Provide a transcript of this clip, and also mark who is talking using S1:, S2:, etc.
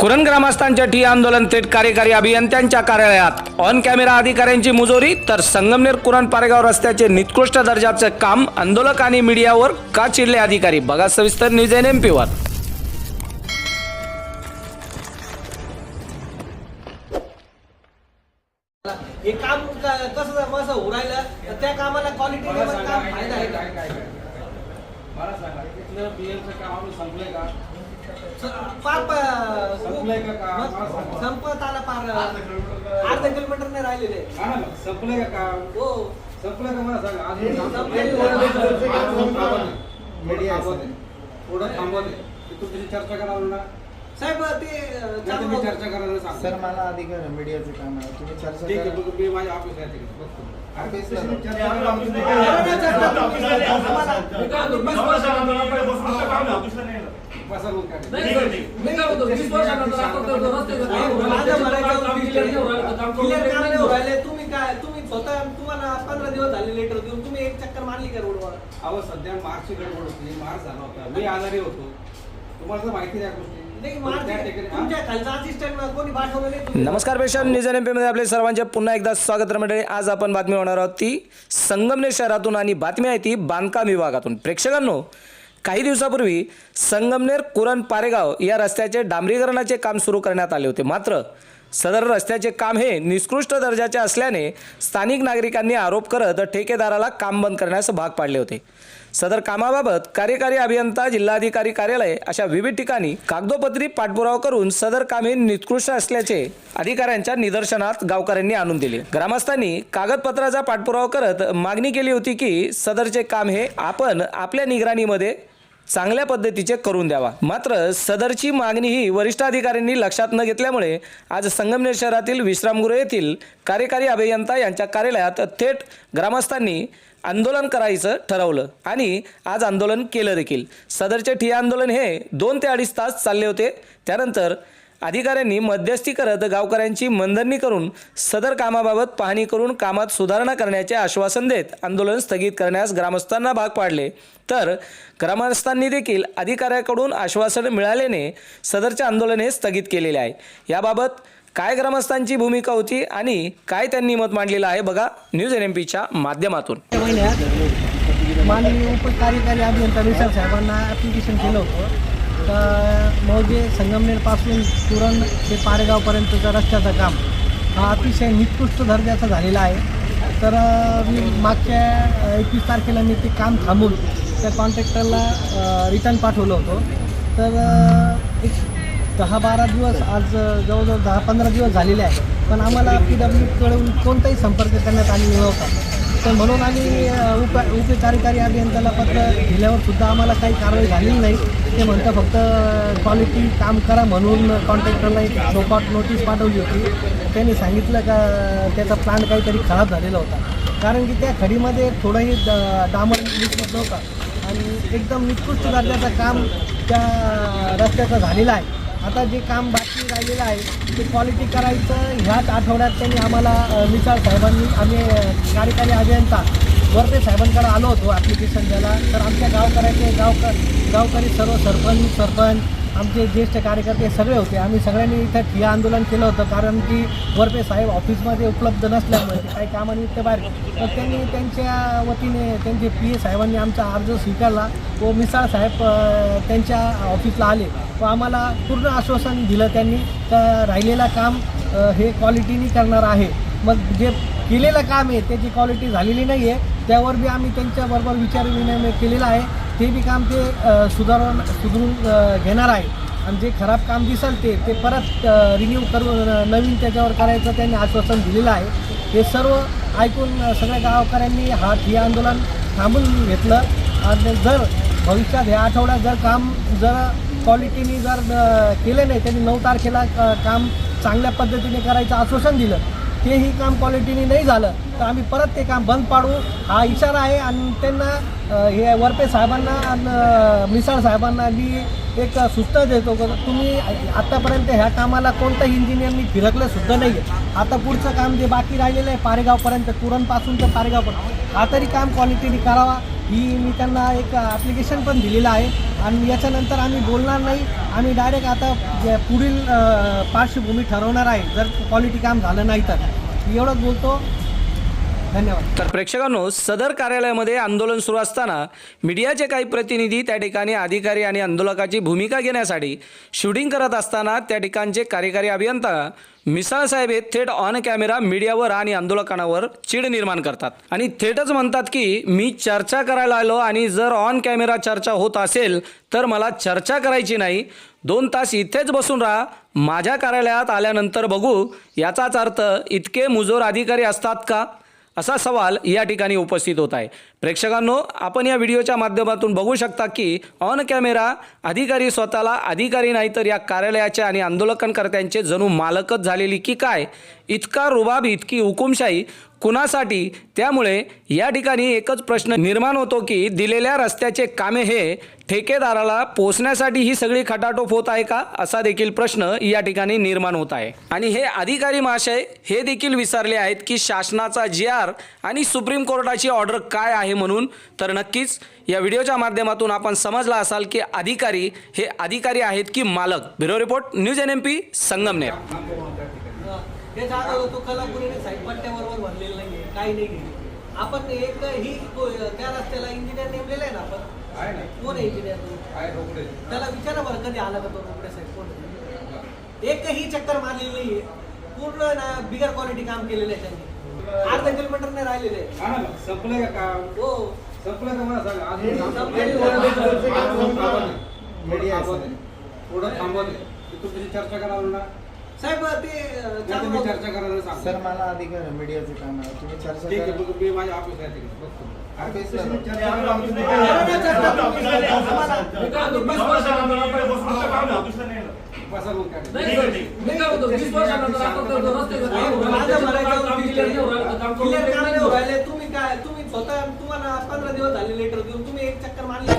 S1: कुरण ग्रामस्थांच्या ठी आंदोलन थेट कार्यकारी अभियंत्यांच्या कार्यालयात. ऑन कॅमेरा अधिकाऱ्यांची मुजोरी तर संगमनेर कुरण पारेगाव रस्त्याचे निकृष्ट दर्जाचे काम आंदोलक आणि मीडियावर का चिडले अधिकारी? बघा सविस्तर न्यूज एन एम पीवर
S2: हे काम क- कसं त्या कामाला क्वालिटी
S3: मला
S2: काम फायदा आहे
S3: काय- काय- काय? मला सांगा इथलं काम आम्ही संपलंय का?
S2: पार
S3: सांगा.
S2: संपत आला पार अर्धा किलोमीटर नाही राहिलेले
S3: हा ना, संपलंय का काम
S2: हो
S3: संपलंय का मला सांगा आज मी काम
S2: संपलंय.
S3: संपलंय. आज मी थांबत आहे. थोडं थांबत आहे. थोडं थांबत आहे. ते तुमच्याशी चर्चा करावं ना
S2: साहेब ते.
S3: चर्चा करायला सांगतो
S4: सर मला अधिकार आहे मीडियाचं काम आहे तुम्ही चर्चा
S3: ठीक आहे मी माझ्या ऑफिस आहे तिकडे बघतो.
S4: ऑफिसला
S2: तुम्ही काय तुम्ही स्वतः तुम्हाला पंधरा दिवस झाले लेटर देऊन तुम्ही एक चक्कर मारली का रोडवर?
S3: अहो सध्या गडबड होती मार्च झाला होता. मी आजारी होतो. तुम्हाला माहिती गोष्टी. हा?
S1: नमस्कार पेशन न्यूज एन एममध्ये आपले सर्वांचे पुन्हा एकदा स्वागत आहे मंडळी. आज आपण बातमी होणार आहोत ती संगमनेर शहरातून आणि बातमी आहे ती बांधकाम विभागातून. प्रेक्षकांनो काही दिवसापूर्वी संगमनेर कुरण पारेगाव या रस्त्याचे डांबरीकरणाचे काम सुरू करण्यात आले होते. मात्र सदर रस्त्याचे काम हे निकृष्ट दर्जाचे असल्याने स्थानिक नागरिकांनी आरोप करत ठेकेदाराला काम बंद करण्यास भाग पाडले होते. सदर कामाबाबत कार्यकारी अभियंता जिल्हाधिकारी कार्यालय अशा विविध ठिकाणी कागदोपत्री पाठपुरावा करून सदर काम हे निकृष्ट असल्याचे अधिकाऱ्यांच्या निदर्शनात गावकऱ्यांनी आणून दिले. ग्रामस्थांनी कागदपत्राचा पाठपुरावा करत मागणी केली होती की सदरचे काम हे आपण आपल्या निगराणीमध्ये चांगल्या पद्धतीचे करून द्यावा. मात्र सदरची मागणी ही वरिष्ठ अधिकाऱ्यांनी लक्षात न घेतल्यामुळे आज संगमनेर शहरातील विश्रामगृह येथील कार्यकारी अभियंता यांच्या कार्यालयात थेट ग्रामस्थांनी आंदोलन करायचं ठरवलं आणि आज आंदोलन केलं देखील. सदरचे ठिय्या आंदोलन हे दोन ते अडीच तास चालले होते. त्यानंतर अधिकाऱ्यांनी मध्यस्थी करत गावकऱ्यांची मनधरणी करून सदर कामाबाबत पाहणी करून कामात सुधारणा करण्याचे आश्वासन देत आंदोलन स्थगित करण्यास ग्रामस्थांना भाग पाडले. तर ग्रामस्थांनी देखील अधिकाऱ्याकडून आश्वासन मिळाल्याने सदरचे आंदोलन हे स्थगित केलेले आहे. याबाबत काय ग्रामस्थांची भूमिका होती आणि काय त्यांनी मत मांडलेलं आहे बघा न्यूज एन एम पीच्या माध्यमातून
S2: माननीय उपकार्यकारी अभियंता साहेबांना ॲप्लिकेशन केलं होतं. तर मौजे संगमनेरपासून तुरण ते पारेगावपर्यंतचं रस्त्याचं काम हा अतिशय निकृष्ट दर्जाचा झालेला आहे. तर मी मागच्या एकवीस तारखेला मी ते काम थांबून त्या कॉन्ट्रॅक्टरला रिटर्न पाठवलं होतं. तर एक दहा बारा दिवस आज जवळजवळ दहा पंधरा दिवस झालेले आहे. पण आम्हाला पी डब्ल्यूकडून कोणताही संपर्क करण्यात आलेला नव्हता. तर म्हणून आम्ही अ, उप उप कार्यकारी अभियंत्याला पत्र दिल्यावर सुद्धा आम्हाला काही कारवाई झालेली नाही. ते म्हणतं फक्त क्वालिटी काम करा म्हणून कॉन्ट्रॅक्टरला एक चौपाट नोटीस पाठवली होती. त्यांनी सांगितलं का त्याचा प्लांट काहीतरी खराब झालेला होता. कारण की त्या खडीमध्ये थोडंही द डामर मिसळत नव्हता. आणि एकदम निकृष्ट दर्जाचं काम त्या रस्त्याचं झालेलं आहे. आता जे काम बाकी राहिलेलं आहे ते क्वालिटी करायचं ह्याच आठवड्यात त्यांनी आम्हाला मिसाळ साहेबांनी आम्ही कार्यकारी अभियंता वरते साहेबांकडे आलो होतो ॲप्लिकेशन द्यायला. तर आमच्या गावकऱ्याचे गावकर गावकरी सर्व सरपंच सरपंच आमचे ज्येष्ठ कार्यकर्ते सगळे होते. आम्ही सगळ्यांनी इथं ठिया आंदोलन केलं होतं कारण की वरपे साहेब ऑफिसमध्ये उपलब्ध नसल्यामुळे ते काही कामानिमित्त बाहेर तर त्यांनी त्यांच्या वतीने त्यांचे पी ए साहेबांनी आमचा अर्ज स्वीकारला. व मिसाळ साहेब त्यांच्या ऑफिसला आले. व आम्हाला पूर्ण आश्वासन दिलं त्यांनी. तर राहिलेलं काम हे क्वालिटीनी करणार आहे. मग जे केलेलं काम आहे त्याची क्वालिटी झालेली नाही आहे त्यावर बी आम्ही त्यांच्याबरोबर विचारविनिमय केलेला आहे. ते बी काम ते अ, सुधारून सुधरून घेणार आहे. आणि जे खराब काम दिसेल ते ते परत रिन्यू करून नवीन त्याच्यावर करायचं त्यांनी आश्वासन दिलेलं आहे. हे सर्व ऐकून सगळ्या गावकऱ्यांनी हा हे आंदोलन थांबून घेतलं. आणि जर भविष्यात ह्या आठवड्यात जर काम जर क्वालिटीने जर केलं नाही त्यांनी नऊ तारखेला काम चांगल्या पद्धतीने करायचं आश्वासन दिलं तेही काम क्वालिटीने नाही झालं तर आम्ही परत ते काम बंद पाडू. हा इशारा आहे आणि त्यांना हे वरपे साहेबांना आणि मिसाळ साहेबांना मी एक सूचना देतो तुम्ही आत्तापर्यंत ह्या कामाला कोणत्याही इंजिनियरनी फिरकलं सुद्धा नाही आहे आता पुढचं काम जे बाकी राहिलेलं आहे पारेगावपर्यंत कुरणपासून तर पारेगावपर्यंत. हा तरी काम क्वालिटीने करावा. ही मी त्यांना एक ॲप्लिकेशन पण दिलेलं आहे. आणि याच्यानंतर आम्ही बोलणार नाही. आम्ही डायरेक्ट आता जे पुढील पार्श्वभूमी ठरवणार आहे. जर क्वालिटी काम झालं नाही तर. एवढंच बोलतो. धन्यवाद.
S1: तर प्रेक्षकांनो सदर कार्यालयामध्ये आंदोलन सुरू असताना मीडियाचे काही प्रतिनिधी त्या ठिकाणी अधिकारी आणि आंदोलकाची भूमिका घेण्यासाठी शूटिंग करत असताना त्या ठिकाणचे कार्यकारी अभियंता मिसाळसाहेब हे थेट ऑन कॅमेरा मीडियावर आणि आंदोलकांवर चीड निर्माण करतात. आणि थेटच म्हणतात की मी चर्चा करायला आलो आणि जर ऑन कॅमेरा चर्चा होत असेल तर मला चर्चा करायची नाही. दोन तास इथेच बसून राहा. माझ्या कार्यालयात आल्यानंतर बघू. याचाच अर्थ इतके मुजोर अधिकारी असतात का? असा सवाल या ठिकाणी उपस्थित होत आहे. प्रेक्षकांनो आपण या व्हिडिओच्या माध्यमातून बघू शकता की ऑन कॅमेरा अधिकारी स्वतःला अधिकारी नाही तर या कार्यालयाचे आणि आंदोलनकर्त्यांचे जणू मालकच झालेली की काय? इतका रुबाब इतकी हुकुमशाही कुणासाठी? त्यामुळे या ठिकाणी एकच प्रश्न निर्माण होतो की दिलेल्या रस्त्याचे कामे हे ठेकेदाराला पोचण्यासाठी ही सगळी खटाटोप होत आहे का? असा देखील प्रश्न या ठिकाणी निर्माण होत आहे. आणि हे अधिकारी महाशय हे देखील विचारले आहेत की शासनाचा जी आर आणि सुप्रीम कोर्टाची ऑर्डर काय आहे म्हणून. तर नक्कीच या व्हिडिओच्या माध्यमातून आपण समजला असाल की अधिकारी हे अधिकारी आहेत की मालक. Bureau report news N M P Sangamner.
S2: हे जागा तो कलापुरीने साईड पट्ट्याबरोबर भरलेलं नाही काही नाही आपण एक ही त्या रस्त्याला इंजिनियर नेमलेला आहे ना आपण? कोण आहे इंजिनियर त्याला विचारा बरं कधी आला का तो रोकडे साहेब कोण? एकही चक्कर मारलेली नाहीये. पूर्ण ना बिगर क्वालिटी काम केलेलं आहे त्यांनी. अर्धा किलोमीटर नाही राहिलेले
S3: संपलं का काम?
S2: हो.
S3: संपलं का मला सांगा.
S4: मीडिया
S3: आहे. ते तुमची चर्चा करावं ना
S2: साहेब ते चालू
S3: तुम्ही चर्चा करायला
S4: सर मला आधी आहे मीडियाचं काम आहे. तुम्ही चर्चा
S3: ठीक आहे
S4: करा.
S3: मी माझ्या ऑफिस आहे तिकडे बघतो.
S5: काय. मी काय म्हणतो,
S2: तुम्ही काय तुम्ही स्वतः तुम्हाला पंधरा दिवस झाले लेटर देऊन तुम्ही एक चक्कर मारले